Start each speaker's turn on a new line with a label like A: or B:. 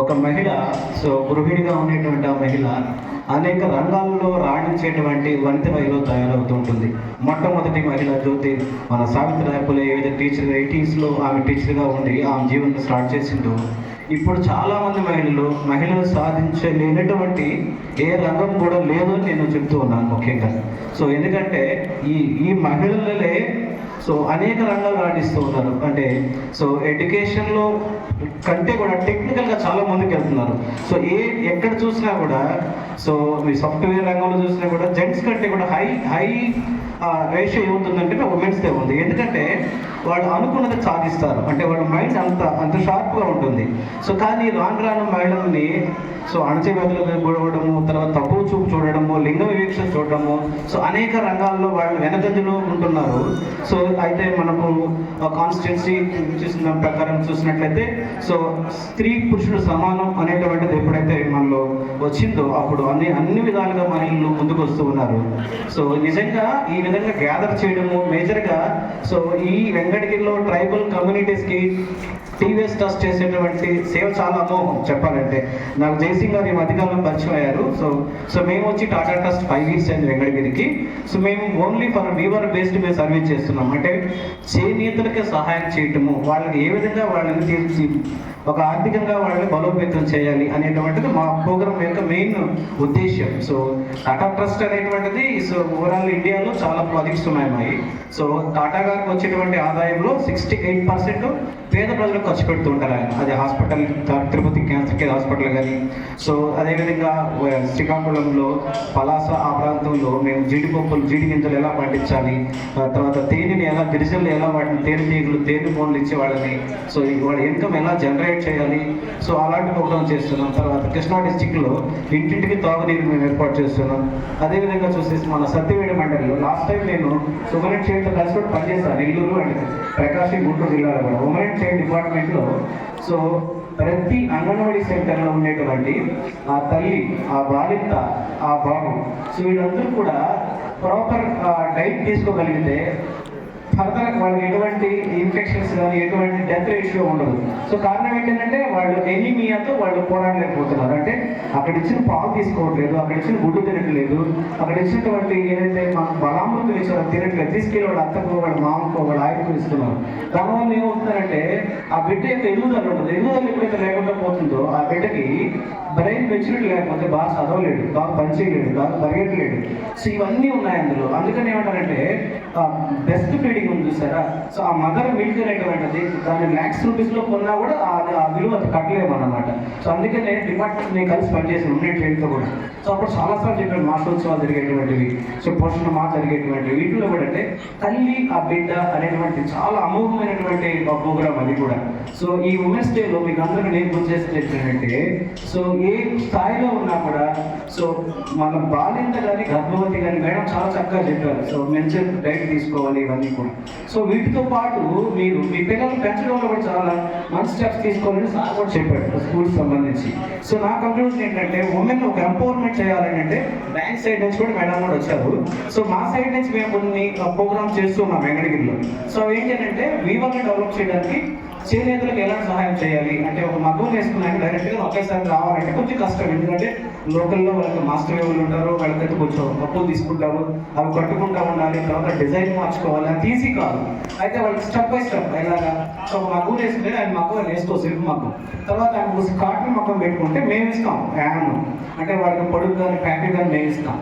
A: ఒక మహిళ సో గృహిణిగా ఉండేటువంటి ఆ మహిళ అనేక రంగాల్లో రాణించేటువంటి వనితమహిళ తయారవుతూ ఉంటుంది. మొట్టమొదటి మహిళ జ్యోతి మన సావిత్రి పులే ఏదైతే టీచర్ ఎయిటీస్లో ఆమె టీచర్గా ఉండి ఆమె జీవనం స్టార్ట్ చేసిందో ఇప్పుడు చాలామంది మహిళలు మహిళలు సాధించలేనటువంటి ఏ రంగం కూడా లేదని నేను చెప్తూ ఉన్నాను ముఖ్యంగా. సో ఎందుకంటే ఈ ఈ మహిళలే సో అనేక రంగాలు రాణిస్తూ ఉన్నారు అంటే సో ఎడ్యుకేషన్లో కంటే కూడా టెక్నికల్గా చాలా ముందుకు వెళ్తున్నారు. సో ఏ ఎక్కడ చూసినా కూడా సో మీ సాఫ్ట్వేర్ రంగంలో చూసినా కూడా జెంట్స్ కంటే కూడా హై హై రేషియో ఏముంటుందంటే ఉమెన్స్దే ఉంది. ఎందుకంటే వాళ్ళు అనుకున్నది సాధిస్తారు. అంటే వాళ్ళ మైండ్ అంత అంత షార్ప్గా ఉంటుంది. సో కానీ రాను రాను మహిళల్ని సో అణచివేతలకు గొడవడము తర్వాత తక్కువ చూపు చూడడము లింగ వివక్ష చూడడము సో అనేక రంగాల్లో వాళ్ళు వెనకంజలో ఉంటున్నారు. సో అయితే మనకు కాన్స్టిట్యున్సీ చూసిన ప్రకారం చూసినట్లయితే సో స్త్రీ పురుషుడు సమానం అనేటువంటిది ఎప్పుడైతే మనలో వచ్చిందో అప్పుడు అన్ని అన్ని విధాలుగా మహిళలు ముందుకు వస్తూ ఉన్నారు. సో నిజంగా ఈ విధంగా గ్యాదర్ చేయడము మేజర్గా సో ఈ వెంకటగిరిలో ట్రైబల్ కమ్యూనిటీస్కి టీవీఎస్ ట్రస్ట్ చేసేటువంటి సేవ చాలా అమోహం చెప్పాలంటే. నాకు జయసింగ్ గారు ఈ మధ్యకాలంలో పరిచయం అయ్యారు. సో సో మేము వచ్చి టాటా ట్రస్ట్ ఫైవ్ ఇయర్స్ అయింది వెంకటగిరికి. సో మేము ఓన్లీ ఫర్ వీవర్ బేస్డ్ మేము సర్వీస్ చేస్తున్నాం. అంటే చేనేతలకి సహాయం చేయటము వాళ్ళకి ఏ విధంగా వాళ్ళని తీర్చి ఒక ఆర్థికంగా వాళ్ళని బలోపేతం చేయాలి అనేటువంటిది మా ప్రోగ్రామ్ యొక్క మెయిన్ ఉద్దేశ్యం. సో టాటా ట్రస్ట్ అనేటువంటిది సో ఓవరాల్ ఇండియాలో చాలా ప్రాజెక్ట్స్ ఉన్నాయి మావి సో టాటా గారికి వచ్చేటువంటి ఆదాయంలో సిక్స్టీ ఎయిట్ పర్సెంట్ పేద ప్రజలకు ఖర్చు పెడుతూ ఉంటారు ఆయన. అది hospital Tirupati cancer care hospital కానీ. సో అదేవిధంగా శ్రీకాకుళంలో పలాస ఆ ప్రాంతంలో మేము జీడిపప్పులు జీడి గింజలు ఎలా పండించాలి? తర్వాత తేనెని ఎలా గిరిజనులు ఎలా వాటిని తేనె తీగలు తేనె ఫోన్లు ఇచ్చే వాళ్ళని సో వాళ్ళ ఇన్కమ్ ఎలా జనరేట్ చేయాలి? సో అలాంటి ప్రోగ్రామ్ చేస్తున్నాం. తర్వాత కృష్ణా డిస్టిక్లో ఇంటింటికి తాగునీరు మేము ఏర్పాటు చేస్తున్నాం. అదేవిధంగా చూసేసి మన సత్యవేడి మండలిలో లాస్ట్ టైం నేను ఉమెన్ చైల్డ్తో కలిసి పనిచేస్తాను నెల్లూరు అండ్ ప్రకాశం గుంటూరు జిల్లాలో ఉమెన్ చైల్డ్ డిపార్ట్మెంట్లో సో ప్రతి అంగన్వాడీ సెంటర్లో ఉండేటువంటి ఆ తల్లి ఆ బాలింత ఆ బాబు. సో వీళ్ళందరూ కూడా ప్రాపర్ డైట్ తీసుకోగలిగితే ఫర్దర్ వాళ్ళకి ఎటువంటి ఇన్ఫెక్షన్స్ కానీ ఎటువంటి డెత్ రేషియో ఉండదు. సో కారణం ఏంటంటే వాళ్ళు ఎనీమియాతో వాళ్ళు పోరాడలేకపోతున్నారు అంటే అక్కడ ఇచ్చిన పాలు తీసుకోవట్లేదు అక్కడ ఇచ్చిన గుడ్డు తినట్లేదు అక్కడ ఇచ్చినటువంటి ఏదైతే మాకు బలామృతం ఇచ్చారో తినట్లేదు. తీసుకెళ్ళి వాళ్ళు అత్తకు వాళ్ళ మామకు వాళ్ళ ఆయనకు ఇస్తున్నారు. దానివల్ల ఏమవుతుందంటే ఆ బిడ్డ యొక్క ఎదుగుదల ఉంటుంది ఎదుగుదల ఎప్పుడైతే లేకుండా పోతుందో ఆ బిడ్డకి బ్రెయిన్ మెచ్యూరిటీ లేకపోతే బాగా చదవలేడు బాగా పనిచేయలేడు బాగా పరిగెట్టలేడు సో ఇవన్నీ ఉన్నాయి అందులో. అందుకని ఏమంటారంటే బెస్ట్ ఫీడింగ్ ఉంది చూసారా? సో ఆ మదర్ మిల్క్ అనేటువంటిది దాన్ని ల్యాక్స్ రూపీస్లో కొన్నా కూడా ఆ- ఆ విలువ అది కట్టలేము అనమాట సో అందుకనే డిపార్ట్మెంట్ నేను కలిసి పనిచేసాను ఉండే ట్రైన్తో కూడా. సో అప్పుడు చాలాసార్లు చెప్పాను మాసోత్సవాలు జరిగేటువంటివి సో పోషణ మా జరిగేటువంటివి వీటిలో కూడా అంటే తల్లి ఆ బిడ్డ అనేటువంటి చాలా అమోఘమైనటువంటి ప్రోగ్రామ్ అది కూడా. సో ఈ ఉమెన్స్ డేలో మీకు అందరూ నేను గుర్తు చేసేది ఏంటంటే సో ఏ స్థాయిలో ఉన్నా కూడా సో మన బాలింత కానీ గర్భవతి కానీ మేడం చాలా చక్కగా చెప్పారు. సో మెన్షన్ డైట్ తీసుకోవాలి ఇవన్నీ కూడా. సో వీటితో పాటు మీరు మీ పిల్లలు పెంచడంలో కూడా చాలా మంచి స్టెప్స్ తీసుకోవాలని సార్ కూడా చెప్పాడు స్కూల్కి సంబంధించి. సో నా కంక్లూజన్ ఏంటంటే ఉమెన్ ఒక ఎంపవర్మెంట్ చేయాలని అంటే బ్యాంక్ సైడ్ నుంచి కూడా మేడం కూడా వచ్చారు. సో మా సైడ్ నుంచి మేము కొన్ని ప్రోగ్రామ్ చేస్తున్నాం వెంకటగిరిలో. సో ఏంటంటే వీవర్ని డెవలప్ చేయడానికి చేనేతలకు ఎలా సహాయం చేయాలి? అంటే ఒక మగ్గం వేసుకున్నాక డైరెక్ట్గా ఒకేసారి రావాలంటే కొంచెం కష్టం. ఎందుకంటే లోకల్లో వాళ్ళకి మాస్టర్ ఎవరు ఉంటారు వాళ్ళకైతే కొంచెం అప్పులు తీసుకుంటారు అవి కట్టుకుంటా ఉండాలి తర్వాత డిజైన్ మార్చుకోవాలి. అది ఈజీ కాదు. అయితే వాళ్ళకి స్టెప్ బై స్టెప్ ఎలాగా? సో మగ్గం వేసుకుంటే ఆయన మగ్గం వేసుకో సిల్క్ మగ్గం. తర్వాత ఆయన కాటన్ మగ్గం పెట్టుకుంటే మేము ఇస్తాం యామ్ అంటే వాళ్ళకి పొడుగు కానీ ప్యాకెట్ కానీ మేము ఇస్తాం